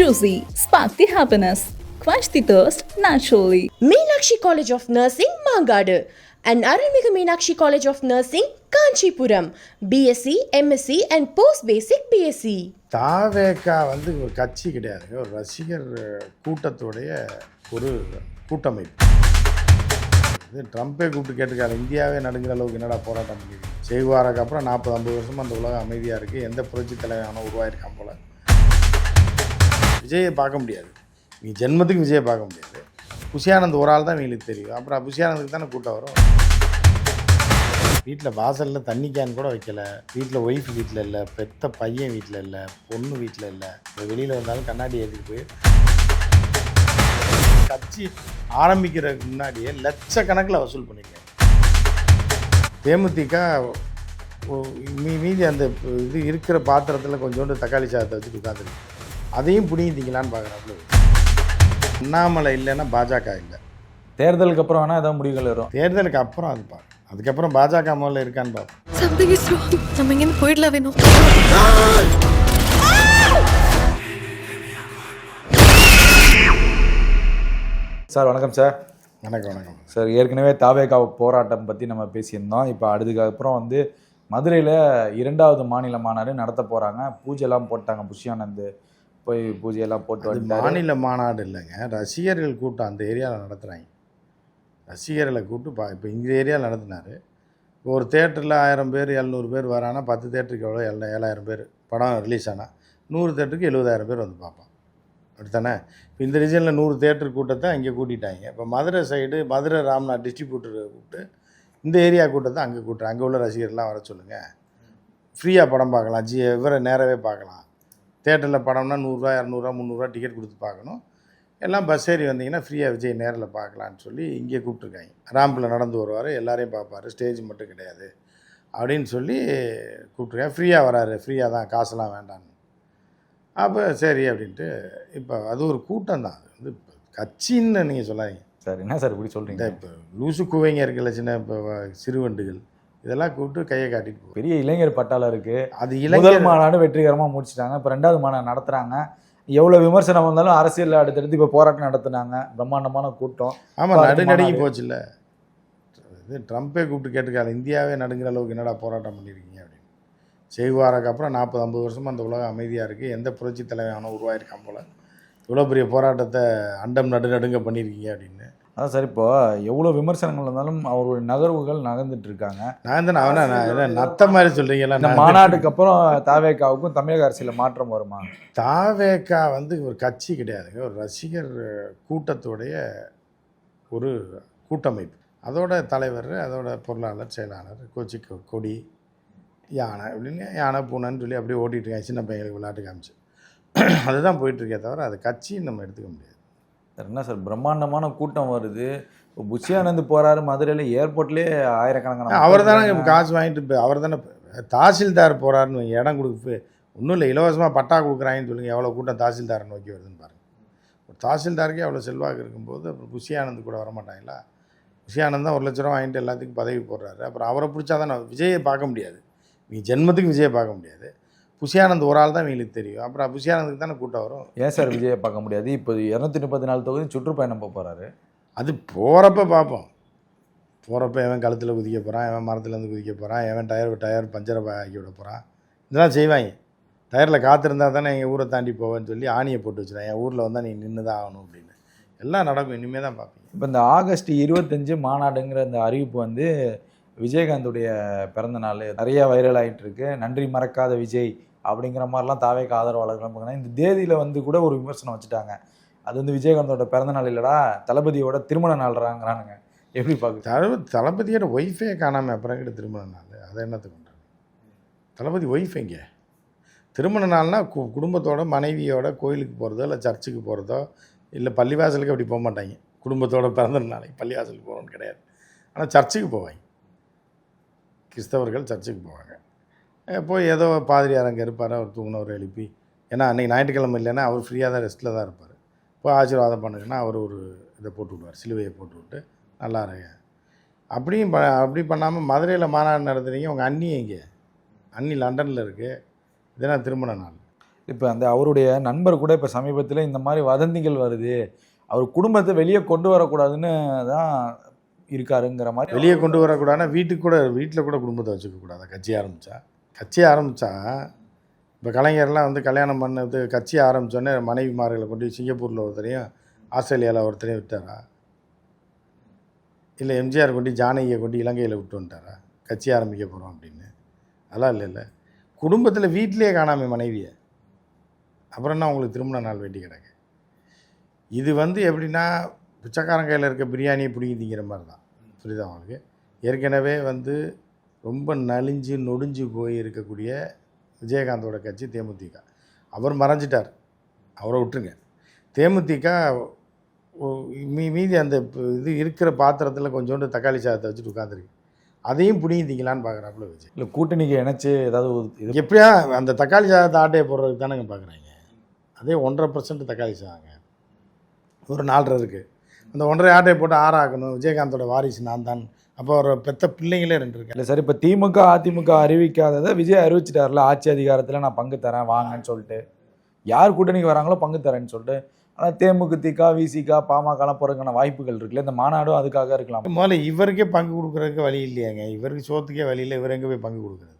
Juicy. Spark the happiness. Quench the thirst naturally. Meenakshi College of Nursing, Mangadu, and Arulmigu Meenakshi College of Nursing, Kanchipuram, BSc, MSc, and Post Basic BSc. தாவேக்கா வந்து ஒரு கட்சி கிடையாதுங்க ஒரு ரசிகர் கூட்டத்துடைய ஒரு கூட்டமைப்பு இது ட்ரம்ப்பே கூப்பிட்டு கேட்டுக்காரு இந்தியாவே நடுங்கிற அளவுக்கு என்னடா போராட்டம் பண்ணிருக்கு செய்வாருக்கு அப்புறம் நாற்பது ஐம்பது வருஷமா அந்த உலகம் அமைதியாக இருக்குது எந்த புரட்சி தலைவனான உருவாயிருக்கான் போல விஜயை பார்க்க முடியாது. நீ ஜென்மத்துக்கு விஜயை பார்க்க முடியாது. புஷியானந்த் ஒரு ஆள் தான் இவங்களுக்கு தெரியும். அப்புறம் புஷியானந்துக்கு தானே கூட்டம் வரும். வீட்டில் வாசலில் தண்ணி கேன் கூட வைக்கல. வீட்டில் ஒய்ஃப் வீட்டில் இல்லை பெத்த பையன் வீட்டில் இல்லை பொண்ணு வீட்டில் இல்லை. இப்போ வெளியில் வந்தாலும் கண்ணாடி ஏற்றிட்டு போய் கட்சி ஆரம்பிக்கிறதுக்கு முன்னாடியே லட்சக்கணக்கில் வசூல் பண்ணியிருக்கேன் தேமுதிக மீதி அந்த இது இருக்கிற பாத்திரத்தில் கொஞ்சோண்டு தக்காளி சாதத்தை வச்சுட்டு உட்காந்துருக்கு அதையும் புடிங்கி திங்கலான்னு பார்க்குறாப்புல. அண்ணாமலை இல்லைன்னா பாஜக இல்லை. தேர்தலுக்கு அப்புறம் வேணா ஏதாவது முடிவுகள் வரும். தேர்தலுக்கு அப்புறம் அது பார்க்க அதுக்கப்புறம் பாஜக முதல்ல இருக்கான்னு பார்ப்போம் சம்திங் இஸ் ராங் நம்ம இங்கேருந்து போயிடலாம் வேணும். சார் வணக்கம் சார். வணக்கம் வணக்கம். சார் ஏற்கனவே தாவேகா போராட்டம் பற்றி நம்ம பேசியிருந்தோம். இப்போ அதுக்கு அப்புறம் வந்து மதுரையில் இரண்டாவது மாநில மாநாடு நடத்த போகிறாங்க பூஜைலாம் போட்டாங்க புஷ்யானந்த். போய் பூஜையெல்லாம் போட்டு மாநில மாநாடு இல்லைங்க. ரசிகர்கள் கூட்டம் அந்த ஏரியாவில் நடத்துகிறாங்க ரசிகர்களை கூப்பிட்டு பா இப்போ இந்த ஏரியாவில் நடத்தினார். இப்போ ஒரு தேட்டரில் ஆயிரம் பேர் எழுநூறு பேர் வரானா பத்து தேட்டருக்கு எவ்வளோ ஏழ ஏழாயிரம் பேர். படம் ரிலீஸ் ஆனால் நூறு தேட்டருக்கு எழுபதாயிரம் பேர் வந்து பார்ப்பான். அப்படித்தானே? இப்போ இந்த ரீஜனில் நூறு தேட்டர் கூட்டத்தை அங்கே கூட்டிட்டாங்க. இப்போ மதுரை சைடு மதுரை ராம்நாத் டிஸ்ட்ரிபியூட்டரை கூப்பிட்டு இந்த ஏரியா கூட்டத்தை அங்கே கூட்டுறேன் அங்கே உள்ள ரசிகர்லாம் வர சொல்லுங்கள் ஃப்ரீயாக படம் பார்க்கலாம். ஜி இவரை நேராகவே பார்க்கலாம். தேட்டரில் படம்னா நூறுரூவா இரநூறுவா முந்நூறுரூவா டிக்கெட் கொடுத்து பார்க்கணும். எல்லாம் பஸ் ஏறி வந்தீங்கன்னா ஃப்ரீயாக விஜய் நேரில் பார்க்கலான்னு சொல்லி இங்கே கூப்பிட்ருக்காங்க ராம்பில் நடந்து வருவார் எல்லாரையும் பார்ப்பாரு. ஸ்டேஜ் மட்டும் கிடையாது. அப்படின்னு சொல்லி கூப்பிட்ருக்காங்க ஃப்ரீயாக வராரு. ஃப்ரீயாக தான் காசெல்லாம் வேண்டான்னு அப்போ சரி அப்படின்ட்டு இப்போ அது ஒரு கூட்டம் தான். வந்து இப்ப கட்சின்னு நீங்கள் சொல்லாதீங்க. சார் என்ன சார் இப்படி சொல்கிறீங்க இப்போ லூசு குவைங்க இருக்குல்ல சின்ன இப்போ சிறுவண்டுகள். இதெல்லாம் கூப்பிட்டு கையை காட்டிட்டு பெரிய இளைஞர் பட்டாளம் இருக்கு அது இளைஞர் மாநாடு வெற்றிகரமாக முடிச்சிட்டாங்க. இப்போ ரெண்டாவது மாநாடு நடத்துகிறாங்க எவ்வளோ விமர்சனம் வந்தாலும் அரசியல் அடுத்தடுத்து இப்போ போராட்டம் நடத்துனாங்க. பிரம்மாண்டமான கூட்டம். ஆமாம் பாரத் நடு நடுங்கி மாநாடு. போச்சுல்ல. இது ட்ரம்ப்பே கூப்பிட்டு கேட்டுக்காரு இந்தியாவே நடுங்கிற அளவுக்கு என்னடா போராட்டம் பண்ணியிருக்கீங்க அப்படின்னு. செய்வாருக்கு அப்புறம் நாற்பது ஐம்பது வருஷமா அந்த உலகம் அமைதியாக இருக்குது எந்த புரட்சி தலைவனான உருவாயிருக்கான் போல. இவ்வளோ பெரிய போராட்டத்தை அண்டம் நடு நடுங்க பண்ணியிருக்கீங்க அப்படின்னு. அதான் சார் இப்போ எவ்வளோ விமர்சனங்கள் இருந்தாலும் அவருடைய நகர்வுகள் நகர்ந்துட்டு இருக்காங்க நான் தானே அவனா நத்த மாதிரி சொல்கிறீங்களா இந்த மாநாட்டுக்கு அப்புறம் தாவேக்காவுக்கும் தமிழக அரசியல் மாற்றம் வருமா? தாவேக்கா வந்து ஒரு கட்சி கிடையாதுங்க ஒரு ரசிகர் கூட்டத்துடைய ஒரு கூட்டமைப்பு. அதோட தலைவர் அதோட பொருளாளர் செயலாளர் கோச்சி கொடி யானை அப்படின்னு யானை பூனைன்னு சொல்லி அப்படியே ஓட்டிகிட்டு இருக்காங்க. சின்ன பையங்களுக்கு விளையாட்டு காமிச்சு. அதுதான் போயிட்டுருக்கே தவிர அது கட்சின்னு நம்ம எடுத்துக்க முடியாது. சார் என்ன சார் பிரம்மாண்டமான கூட்டம் வருது. இப்போ புஷியானந்த் போறாரு மதுரையில் ஏர்போர்ட்லேயே ஆயிரக்கணக்கான அவர் தானே காசு வாங்கிட்டு இப்போ அவர் தானே தாசில்தார் போகிறாருன்னு இடம் கொடுக்கு ஒன்றும் இல்லை இலவசமாக பட்டா கொடுக்குறாங்கன்னு சொல்லுங்கள் எவ்வளோ கூட்டம் தாசில்தாரை நோக்கி வருதுன்னு பாருங்கள் ஒரு தாசில்தாருக்கே அவ்வளோ செல்வாக்கு இருக்கும்போது அப்புறம் புஷியானந்த் கூட வரமாட்டாங்களா புஷியானந்த் தான் ஒரு லட்ச ரூபா வாங்கிட்டு எல்லாத்துக்கும் பதவி போடுறாரு. அப்புறம் அவரை பிடிச்சா தான் விஜயை பார்க்க முடியாது. நீ ஜென்மத்துக்கு விஜயை பார்க்க முடியாது. புஷியானந்த் ஒரு ஆள் தான் இவங்களுக்கு தெரியும். அப்புறம் புஷியானந்துக்கு தானே கூட்டம் வரும். ஏன் சார் விஜயை பார்க்க முடியாது? இப்போ இரநூத்தி முப்பத்தி நாலு தொகுதி சுற்றுப்பயணம் போக போறாரு. அது போகிறப்ப பார்ப்போம். போகிறப்ப எவன் கழுத்தில் குதிக்க போகிறான் எவன் மரத்துலேருந்து குதிக்க போகிறான் எவன் டயர் டயர் பஞ்சரை ஆக்கி விட போகிறான் இதெல்லாம் செய்வாங்க. டயரில் காத்திருந்தா தானே எங்கள் ஊரை தாண்டி போவேன்னு சொல்லி ஆணியை போட்டு வச்சுருவேன். என் ஊரில் வந்தால் நீ நின்று தான் ஆகணும் அப்படின்னு. எல்லாம் நடக்கும். இனிமேல் தான் பார்ப்பீங்க. இப்போ இந்த ஆகஸ்ட் இருபத்தஞ்சு மாநாடுங்கிற இந்த அறிவிப்பு வந்து விஜயகாந்துடைய பிறந்த நாள். நிறைய வைரல் ஆயிட்டு இருக்கு. நன்றி மறக்காத விஜய். அப்படிங்கிற மாதிரிலாம் தாவேக்கு ஆதரவாளர்கள்லாம் பார்க்கணும் இந்த தேதியில் வந்து கூட ஒரு விமர்சனம் வச்சுட்டாங்க. அது வந்து விஜயகாந்தோட பிறந்த நாள் இல்லடா தளபதியோட திருமண நாள்றாங்கிறானுங்க எப்படி பார்க்க தளபதி தளபதியோட ஒய்ஃபே காணாமல் அப்புறம் கிட்ட திருமண நாள்? அதை என்னத்துக்கு பண்ணுறாங்க தளபதி ஒய்ஃப் எங்கே? திருமண நாள்னால் கு குடும்பத்தோட மனைவியோட கோயிலுக்கு போகிறதோ இல்லை சர்ச்சுக்கு போகிறதோ இல்லை பள்ளிவாசலுக்கு அப்படி போக மாட்டாங்க. குடும்பத்தோட பிறந்த நாளைக்கு பள்ளிவாசலுக்கு போகணும்னு கிடையாது. ஆனால் சர்ச்சுக்கு போவாங்க. கிறிஸ்தவர்கள் சர்ச்சுக்கு போவாங்க. போய் ஏதோ பாதிரியார் அங்கே இருப்பார் அவர் தூங்கினவர் எழுப்பி. ஏன்னா அன்றைக்கி ஞாயிற்றுக்கிழமை இல்லைன்னா அவர் ஃப்ரீயாக தான் ரெஸ்ட்டில் தான் இருப்பார். போய் ஆசீர்வாதம் பண்ணுங்கன்னா அவர் ஒரு இதை போட்டு விடுவார் சிலுவையை போட்டு விட்டு நல்லா இருங்க அப்படியும் ப அப்படி பண்ணாமல் மதுரையில் மாநாடு நடத்துறீங்க உங்கள் அண்ணி எங்கே? அண்ணி லண்டனில் இருக்குது இதெல்லாம் திருமண நாள்? இப்போ அந்த அவருடைய நண்பர் கூட இப்போ சமீபத்தில் இந்த மாதிரி வதந்திகள் வருது. அவர் குடும்பத்தை வெளியே கொண்டு வரக்கூடாதுன்னு தான் இருக்காருங்கிற மாதிரி வெளியே கொண்டு வரக்கூடாதுன்னா வீட்டுக்கு கூட வீட்டில் கூட குடும்பத்தை வச்சுக்க கூடாது கட்சி ஆரம்பித்தா கட்சி ஆரம்பித்தா இப்போ கலைஞர்லாம் வந்து கல்யாணம் பண்ணது கட்சி ஆரம்பித்தோடனே மனைவிமார்களை கொண்டு சிங்கப்பூரில் ஒருத்தரையும் ஆஸ்திரேலியாவில் ஒருத்தரையும் விட்டாரா? இல்லை எம்ஜிஆர் கொண்டு ஜானகியை கொண்டு இலங்கையில் விட்டு வந்துட்டாரா? கட்சி ஆரம்பிக்க போகிறோம் அப்படின்னு. அதெல்லாம் இல்லை இல்லை. குடும்பத்தில் வீட்டிலேயே காணாமல் மனைவியை. அப்புறம் என்ன உங்களுக்கு திருமண நாள் வேண்டி கிடக்கு? இது வந்து எப்படின்னா பிச்சைக்காரன் கையில் இருக்க பிரியாணியை பிடிக்கிதுங்கிற மாதிரி தான். புரியுதா அவங்களுக்கு ஏற்கனவே வந்து ரொம்ப நலிஞ்சு நொடிஞ்சு போய் இருக்கக்கூடிய விஜயகாந்தோட கட்சி தேமுதிக. அவர் மறைஞ்சிட்டார். அவரை விட்டுருங்க. தேமுதிக மீ மீதி அந்த இது இருக்கிற பாத்திரத்தில் கொஞ்சோண்டு தக்காளி சாதத்தை வச்சுட்டு உட்காந்துருக்கு அதையும் பிடிங்கி திங்கலான்னு பார்க்குறாப்புல விஜய். இல்லை கூட்டணிக்கு இணைச்சு ஏதாவது ஒரு இது எப்படியா அந்த தக்காளி சாதத்தை ஆட்டையை போடுறதுக்கு தானேங்க பார்க்குறாங்க அதே ஒன்றரை பர்சன்ட் தக்காளி சாதங்க. ஒரு நாலரை இருக்குது அந்த ஒன்றரை ஆட்டையை போட்டு ஆறாக்கணும். விஜயகாந்தோட வாரிசு நான் தான். அப்போ ஒரு பெத்த பிள்ளைங்களே ரெண்டு இருக்கு இல்லை சார் இப்போ திமுக அதிமுக அறிவிக்காததை விஜய் அறிவிச்சிட்டார்ல ஆட்சி அதிகாரத்தில் நான் பங்கு தரேன் வாங்கன்னு சொல்லிட்டு. யார் கூட்டணிக்கு வராங்களோ பங்கு தரேன்னு சொல்லிட்டு. ஆனால் தேமுதிக விசிக பாமகலாம் போகிறதுக்கான வாய்ப்புகள் இருக்குல்ல இந்த மாநாடும் அதுக்காக இருக்கலாம். முதல்ல இவருக்கே பங்கு கொடுக்குறதுக்கு வழி இல்லையாங்க. இவருக்கு சோத்துக்கே வழி இல்லை இவர் எங்கே போய் பங்கு கொடுக்குறது?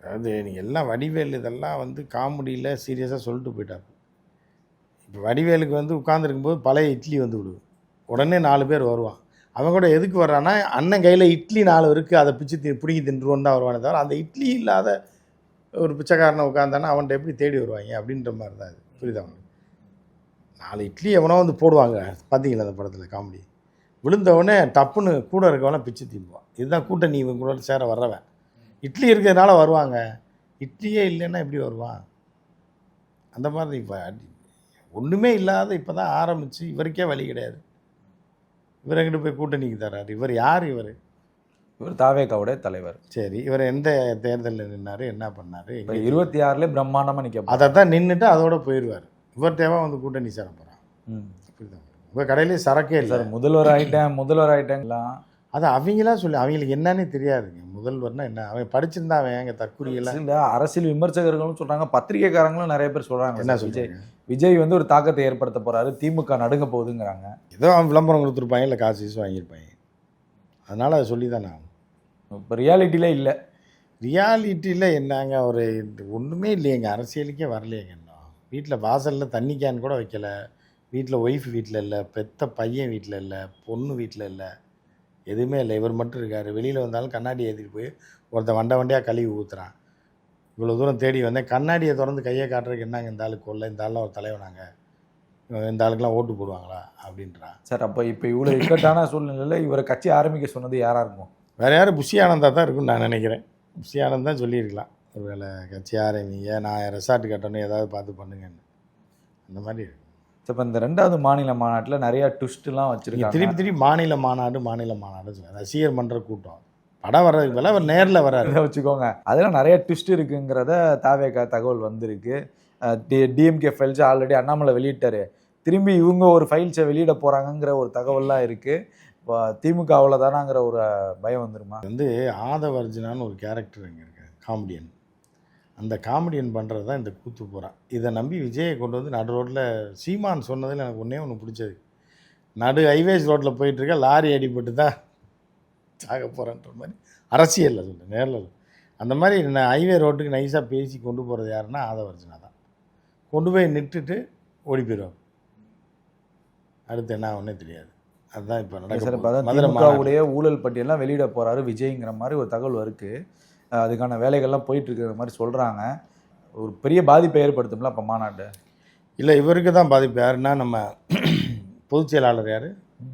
அதாவது நீங்கள் எல்லாம் வடிவேல் இதெல்லாம் வந்து காமெடியில் சீரியஸாக சொல்லிட்டு போயிட்டார். இப்போ வடிவேலுக்கு வந்து உட்காந்துருக்கும்போது பழைய இட்லி வந்து விடுது. உடனே நாலு பேர் வருவான் அவன் கூட எதுக்கு வர்றான்னா அண்ணன் கையில் இட்லி நாலு இருக்குது அதை பிச்சு தி பிடிங்கி தின்றுவோன்னு தான் வருவானே தவிர அந்த இட்லி இல்லாத ஒரு பிச்சைக்காரனை உட்காந்தானா அவன்கிட்ட எப்படி தேடி வருவாங்க அப்படின்ற மாதிரி தான் அது புரியுதா அவனுக்கு நாலு இட்லி எவனோ வந்து போடுவாங்க. பார்த்தீங்களா அந்த படத்தில் காமெடி? விழுந்தவனே டப்புன்னு கூட இருக்கவனா பிச்சு தின்னுவான் இதுதான் கூட்டணி இவங்க கூட சேர வர்றவன். இட்லி இருக்கிறதுனால வருவாங்க. இட்லியே இல்லைன்னா எப்படி வருவான்? அந்த மாதிரி இப்போ ஒன்றுமே இல்லாத இப்போ தான் ஆரம்பித்து இவருக்கே வழி கிடையாது. இவர் எங்கிட்ட போய் கூட்டணிக்கு தர்றாரு இவர் யார் இவர்? இவர் தாவேகாவுடைய தலைவர். சரி இவர் எந்த தேர்தலில் நின்னாரு என்ன பண்ணாரு இப்போ இருபத்தி ஆறுல பிரம்மாண்டமாக நிற்க அதை தான் நின்றுட்டு அதோட போயிடுவார் இவர் தேவை வந்து கூட்டணி சேர போகிறான் புரியுதா? உங்கள் கடையிலே சரக்கே இல்லை. முதல்வர் ஆயிட்டேன் முதல்வர் ஆயிட்டேன்லாம் அது அவங்களா சொல்லி அவங்களுக்கு என்னன்னே தெரியாதுங்க. முதல்வர்னா என்ன? அவன் படிச்சிருந்தா அவன் எங்க தற்குறியெல்லாம்? இல்ல அரசியல் விமர்சகர்களும் சொல்றாங்க பத்திரிகைக்காரங்களும் நிறைய பேர் சொல்றாங்க. என்ன. விஜய் விஜய் வந்து ஒரு தாக்கத்தை ஏற்படுத்த போறாரு திமுக நடுங்க போகுதுங்கிறாங்க. ஏதோ அவன் விளம்பரம் கொடுத்துருப்பாங்க இல்லை காசு கீசு வாங்கியிருப்பாங்க அதனால அதை சொல்லி தானே ஆகணும் இப்போ ரியாலிட்டியில இல்லை. ரியாலிட்டியில் என்னங்க ஒரு ஒன்றுமே இல்லையேங்க. அரசியலுக்கே வரலையேங்க இன்னும். வீட்டில் வாசலில் தண்ணி கேன் கூட வைக்கல. வீட்டில் ஒய்ஃப் வீட்டில் இல்லை பெத்த பையன் வீட்டில் இல்லை பொண்ணு வீட்டில் இல்லை. எதுவுமே இல்லை. இவர் மட்டும் இருக்கார். வெளியில் வந்தாலும் கண்ணாடி ஏற்றிட்டு போய் ஒருத்தன் வண்டை வண்டியாக கழுவி ஊற்றுறான் இவ்வளோ தூரம் தேடி வந்தேன். கண்ணாடியை திறந்து கையை காட்டுறதுக்கு என்னங்க இந்த ஆளுக்கு கொள்ள? இந்த ஆள்லாம் ஒரு தலைவனாங்க இந்த ஆளுக்கெல்லாம் ஓட்டு போடுவாங்களா? அப்படின்றான். சார் அப்போ இப்போ இவ்வளோ இக்கட்டான சூழ்நிலையில் இவரை கட்சி ஆரம்பிக்க சொன்னது யாரா இருக்கும்? வேறு யாரும் புஷி ஆனந்தா தான் இருக்கும்னு நான் நினைக்கிறேன். புஷி ஆனந்த் தான் சொல்லியிருக்கலாம். ஒருவேளை கட்சி ஆரம்பிங்க. நான் ரெசார்ட் கட்டணும். ஏதாவது பார்த்து பண்ணுங்கன்னு. அந்த மாதிரி இருக்கு. சார் இப்போ இந்த ரெண்டாவது மாநில மாநாட்டில் நிறைய ட்விஸ்ட்லாம் வச்சிருக்காங்க. திருப்பி திருப்பி மாநில மாநாடு மாநில மாநாடு ரசிகர் மன்ற கூட்டம். படம் வர்றதுக்கு பதிலா அவர் நேரில் வர்றாரு வச்சுக்கோங்க. அதெல்லாம் நிறைய ட்விஸ்ட் இருக்குங்கிறத தாவேகா தகவல் வந்திருக்கு. டிஎம்கே ஃபைல்ஸ் ஆல்ரெடி அண்ணாமலை வெளியிட்டாரு. திரும்பி இவங்க ஒரு ஃபைல்ஸை வெளியிட போறாங்கங்கிற ஒரு தகவல்லாம் இருக்கு. இப்போ திமுக அவ்வளோதானாங்கிற ஒரு பயம் வந்துருமா? வந்து ஆதவர்ஜினான்னு ஒரு கேரக்டர் இங்கே இருக்கு காமெடியன் அந்த காமெடியன் பண்ணுறது தான் இந்த கூத்து போகிறான் இதை நம்பி விஜயை கொண்டு வந்து நடு ரோட்டில் சீமான் சொன்னதில் எனக்கு ஒன்றே ஒன்று பிடிச்சது. நடு ஹைவேஸ் ரோட்டில் போயிட்டுருக்க லாரி அடிபட்டு தான் சாக போகிறேன்ற மாதிரி. அரசியலில் சொல்கிறேன் நேரில் அந்த மாதிரி நான் ஹைவே ரோட்டுக்கு நைஸாக பேசி கொண்டு போகிறது யாருன்னா ஆதவர்ஜினா தான். கொண்டு போய் நிட்டுட்டு ஓடி போயிடுவாங்க. அடுத்து என்ன ஒன்றே தெரியாது. அதுதான் இப்போ சார் நடக்க இப்போ போகுது. மதுரை ஊழல் பட்டியலாம் வெளியிட போறாரு விஜய்ங்கிற மாதிரி ஒரு தகவல் இருக்கு. அஹ் அதுக்கான வேலைகள்லாம் போயிட்டு இருக்கிற மாதிரி சொல்றாங்க. ஒரு பெரிய பாதிப்பை ஏற்படுத்தும்ல அப்போ மாநாடு? இல்லை இவருக்கு தான் பாதிப்பு. யாருன்னா நம்ம பொதுச் செயலாளர் யார்?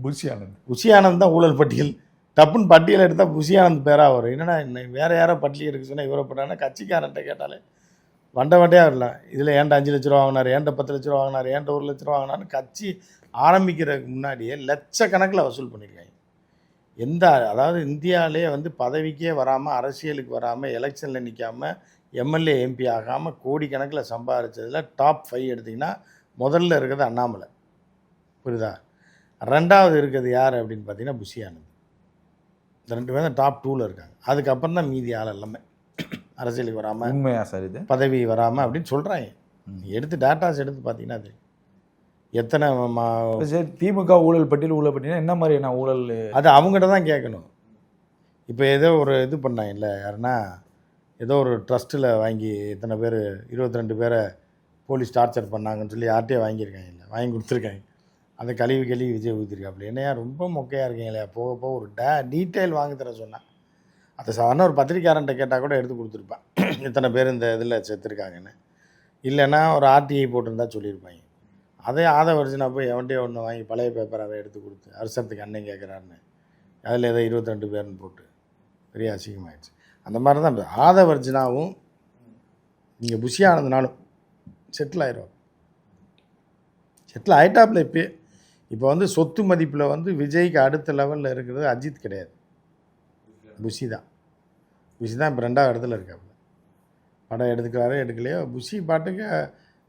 புஷி ஆனந்த் புஷி ஆனந்த் தான் ஊழல் பட்டியல். டப்புன்னு பட்டியல் எடுத்தால் புஷி ஆனந்த் பேராக வரும். என்னடா இன்னும் வேற யாரோ பட்டியல் இருக்கு சொன்னால் இவரை போட்டாங்கன்னா கட்சிக்காரன்ட்ட கேட்டாலே வண்டை வண்டையாக வரலாம் இதில் ஏன்ட்ட அஞ்சு லட்ச ரூபா வாங்கினார்? ஏன்ட்ட பத்து லட்ச ரூபா வாங்கினார்? ஏன்ட்ட ஒரு லட்ச ரூபா வாங்கினார்னு கட்சி ஆரம்பிக்கிறதுக்கு முன்னாடியே லட்சக்கணக்கில் வசூல் பண்ணியிருக்காங்க. எந்த அதாவது இந்தியாவிலே வந்து பதவிக்கே வராமல் அரசியலுக்கு வராமல் எலெக்ஷனில் நிற்காம எம்எல்ஏ எம்பி ஆகாமல் கோடிக்கணக்கில் சம்பாதிச்சதுல டாப் ஃபைவ் எடுத்திங்கன்னா முதல்ல இருக்கிறது அண்ணாமலை. புரியுதா? ரெண்டாவது இருக்கிறது யார் அப்படின்னு பார்த்தீங்கன்னா புஷி ஆனந்த் இந்த ரெண்டு பேரும் டாப் டூவில் இருக்காங்க. அதுக்கப்புறம் தான் மீதி ஆள் எல்லாமே. அரசியலுக்கு வராமல் உண்மையா சார் இது? பதவி வராமல் அப்படின்னு சொல்கிறாங்க எடுத்து டேட்டாஸ் எடுத்து பார்த்தீங்கன்னா தெரியும் எத்தனை சரி திமுக ஊழல் பட்டியல் ஊழல் பட்டியல் என்ன மாதிரியான ஊழல்? அது அவங்ககிட்ட தான் கேட்கணும். இப்போ ஏதோ ஒரு இது பண்ணாங்கல்ல யாருன்னா ஏதோ ஒரு ட்ரஸ்ட்டில் வாங்கி இத்தனை பேர் இருபத்தி ரெண்டு பேரை போலீஸ் டார்ச்சர் பண்ணாங்கன்னு சொல்லி யார்கிட்டயே வாங்கியிருக்காங்க இல்லை வாங்கி கொடுத்துருக்காங்க. அந்த கழுவி கழுவி விஜய் ஊற்றிருக்காப்புல என்னையா ரொம்ப மொக்கையாக இருக்கீங்களே போக போக ஒரு டே டீட்டெயில் வாங்கி தர சொன்னேன் அதை சாதாரண ஒரு பத்திரிக்காரன்ட்ட கேட்டால் கூட எடுத்து கொடுத்துருப்பேன். இத்தனை பேர் இந்த இதில் செத்துருக்காங்கன்னு இல்லைன்னா ஒரு ஆர்டிஐ போட்டிருந்தா சொல்லியிருப்பாங்க. அதே ஆத வருஷனா போய் எவன்டே ஒன்று வாங்கி பழைய பேப்பரை எடுத்து கொடுத்து அரசத்துக்கு அண்ணன் கேட்குறாருன்னு அதில் ஏதோ இருபத்தி ரெண்டு பேர்னு போட்டு பெரிய அசிங்கமாயிடுச்சு. அந்த மாதிரி தான் இப்ப ஆதவர்ஜினாவும் நீங்கள் புஷி ஆனதுனாலும் செட்டில் ஆயிரும். செட்டில் ஆயிட்டாப்பில் இப்போ இப்போ வந்து சொத்து மதிப்பில் வந்து விஜய்க்கு அடுத்த லெவலில் இருக்கிறது அஜித் கிடையாது. புஷி தான். புஷி தான் இப்போ ரெண்டாவது இடத்துல இருக்காப்புல. படம் எடுத்துக்கிறாரோ எடுக்கலையோ புஷி பாட்டுக்கு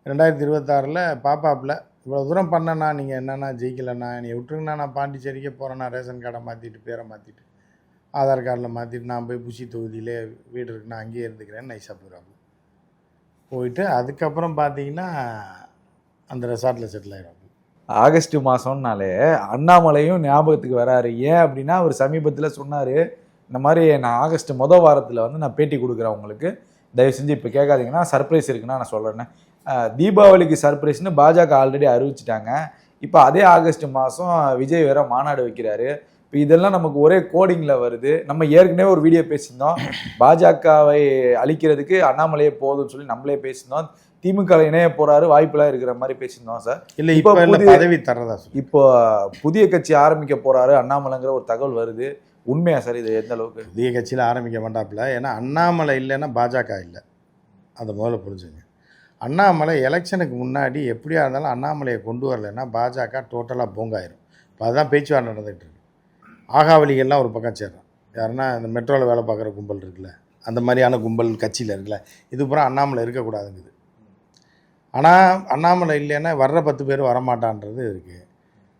ரெண்டாயிரத்தி இருபத்தாறில் பாப்பாப்பில் இவ்வளோ தூரம் பண்ணேண்ணா நீங்கள் என்னென்னா ஜெயிக்கலண்ணா என்னை விட்டுருங்கண்ணா நான் பாண்டிச்சேரிக்கே போகிறேண்ணா ரேஷன் கார்டை மாற்றிட்டு பேரை மாற்றிட்டு ஆதார் கார்டில் மாற்றிட்டு நான் போய் புஷி தொகுதியிலே வீடு இருக்குன்னா அங்கேயே இருந்துக்கிறேன்னு நைஸாக போயிடுவாங்க போயிட்டு அதுக்கப்புறம் பார்த்தீங்கன்னா அந்த ரெசார்ட்டில் செட்டில் ஆயிடும் ஆகஸ்ட் மாதம்னாலே அண்ணாமலையும் ஞாபகத்துக்கு வராரு. ஏன் அப்படின்னா அவர் சமீபத்தில் சொன்னார் இந்த மாதிரி நான் ஆகஸ்ட் மொதல் வாரத்தில் வந்து நான் பேட்டி கொடுக்குறேன் உங்களுக்கு. தயவு செஞ்சு இப்போ கேட்காதீங்கன்னா சர்ப்ரைஸ் இருக்குன்னா நான் சொல்கிறேன்னே தீபாவளிக்கு சர்ப்ரைஸ்னு பாஜக ஆல்ரெடி அறிவிச்சிட்டாங்க. இப்போ அதே ஆகஸ்ட் மாதம் விஜய் வேற மாநாடு வைக்கிறாரு. இப்போ இதெல்லாம் நமக்கு ஒரே கோடிங்கில் வருது. நம்ம ஏற்கனவே ஒரு வீடியோ பேசியிருந்தோம். பாஜகவை அழிக்கிறதுக்கு அண்ணாமலையே போதும்னு சொல்லி நம்மளே பேசியிருந்தோம். திமுக இணைய போறாரு வாய்ப்பெல்லாம் இருக்கிற மாதிரி பேசியிருந்தோம் சார். இல்லை இப்போ பதவி தர்றதா இப்போ புதிய கட்சி ஆரம்பிக்க போறாரு அண்ணாமலைங்கிற ஒரு தகவல் வருது. உண்மையா சார் இது? எந்த அளவுக்கு? புதிய கட்சியில் ஆரம்பிக்க மாட்டாப்புல. ஏன்னா அண்ணாமலை இல்லைன்னா பாஜக இல்லை. அதை முதல்ல புரிஞ்சுங்க. அண்ணாமலை எலெக்ஷனுக்கு முன்னாடி எப்படியா இருந்தாலும் அண்ணாமலையை கொண்டு வரலைன்னா பாஜக டோட்டலாக போங்காயிரும். இப்போ அதுதான் பேச்சுவார்த்தை நடந்துகிட்டு இருக்கு. ஆகாவலிகள்லாம் ஒரு பக்கம் சேர்றான். யாருன்னா இந்த மெட்ரோவில் வேலை பார்க்குற கும்பல் இருக்குல்ல அந்த மாதிரியான கும்பல் கட்சியில் இருக்குல்ல இது பூரா அண்ணாமலை இருக்கக்கூடாதுங்குது. ஆனால் அண்ணாமலை இல்லைன்னா வர்ற பத்து பேர் வரமாட்டான்றது இருக்குது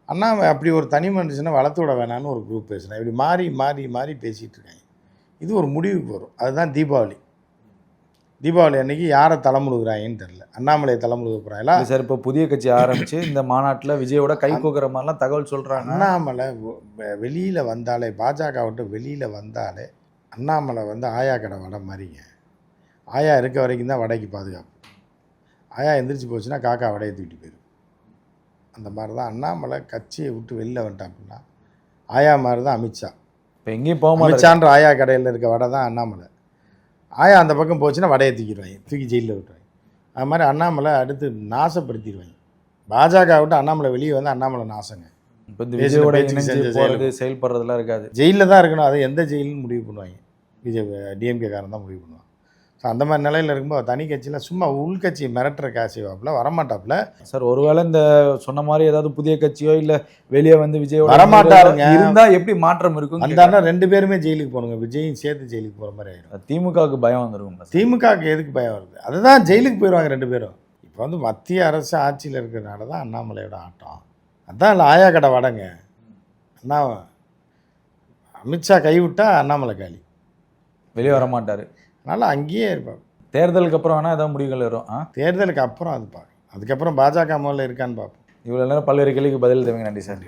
அண்ணாமலை அப்படி ஒரு தனி மனுஷனை வளர்த்து விட வேணாம்னு ஒரு குரூப் பேசுகிறேன் இப்படி மாறி மாறி மாறி பேசிகிட்டு இருக்காங்க. இது ஒரு முடிவுக்கு வரும். அதுதான் தீபாவளி. தீபாவளி அன்னைக்கு யாரை தலைமுழுகிறாங்கன்னு தெரில அண்ணாமலையை தலைமுழுக போகிறாங்களா சார் இப்போ புதிய கட்சி ஆரம்பிச்சு இந்த மாநாட்டுல விஜயோட கை கோக்குற மாதிரிலாம் தகவல் சொல்றாங்க. அண்ணாமலை வெளியில் வந்தாலே பாஜக விட்டு வெளியில் வந்தாலே அண்ணாமலை வந்து ஆயா கடை வடை மாதிரிங்க. ஆயா இருக்க வரைக்கும் தான் வடைக்கு பாதுகாப்பு. ஆயா எந்திரிச்சு போச்சுன்னா காக்கா வடையை தூக்கிட்டு போயிடும். அந்த மாதிரி தான் அண்ணாமலை கட்சியை விட்டு வெளில வந்துட்டாப்புன்னா ஆயா மாதிரி தான் அமித்ஷா. இப்போ எங்கேயும் போக மாட்டாரு. அமித்ஷான்ற ஆயா கடையில் இருக்க வடை தான் அண்ணாமலை. ஆயா அந்த பக்கம் போச்சுன்னா வடையை தூக்கிடுவாங்க. தூக்கி ஜெயிலில் விட்டுருவாங்க. அது மாதிரி அண்ணாமலை அடுத்து நாசப்படுத்திடுவாங்க. பாஜக விட்டு அண்ணாமலை வெளியே வந்து அண்ணாமலை நாசங்க. இப்போ இந்த விஜயோட இணைஞ்சு செயல்படுறதுலாம் இருக்காது. ஜெயிலில் தான் இருக்கணும். அது எந்த ஜெயில்னு முடிவு பண்ணுவாங்க. பிஜேபி டிஎம்கே காரன் தான் முடிவு பண்ணுவான் ஸோ அந்த மாதிரி நிலையில் இருக்கும்போது தனி கட்சியில் சும்மா உள்கட்சி மிரட்டுற காசிவாப்பில் வரமாட்டாப்புல. சார் ஒருவேளை இந்த சொன்ன மாதிரி ஏதாவது புதிய கட்சியோ இல்ல வெளியே வந்து விஜயோட வரமாட்டாருங்க. இருந்தா எப்படி மாற்றம் இருக்கும் அந்த ரெண்டு பேருமே ஜெயிலுக்கு போகணுங்க. விஜயும் சேர்த்து ஜெயிலுக்கு போகிற மாதிரி ஆயிடும். திமுகவுக்கு பயம் வந்துருக்கும் திமுகவுக்கு எதுக்கு பயம் வருது? அதுதான் ஜெயிலுக்கு போயிடுவாங்க ரெண்டு பேரும். இப்போ வந்து மத்திய அரசு ஆட்சியில் இருக்கிறனால தான் அண்ணாமலையோட ஆட்டம். அதான் இல்லை ஆயா கடை வடங்க. அண்ணா அமித்ஷா கைவிட்டா அண்ணாமலை காலி. வெளியே வர மாட்டாரு அதனால் அங்கேயே இருப்பாங்க தேர்தலுக்கு அப்புறம் வேணா ஏதாவது முடிவுகள் வரும். ஆ? தேர்தலுக்கு அப்புறம் அது பார்க்கணும் அதுக்கப்புறம் பாஜக முதல்ல இருக்கான்னு பார்ப்போம் இவ்வளவு நேரம் பல்வேறு கேள்விக்கு பதில் தேவைங்க நன்றி சார்.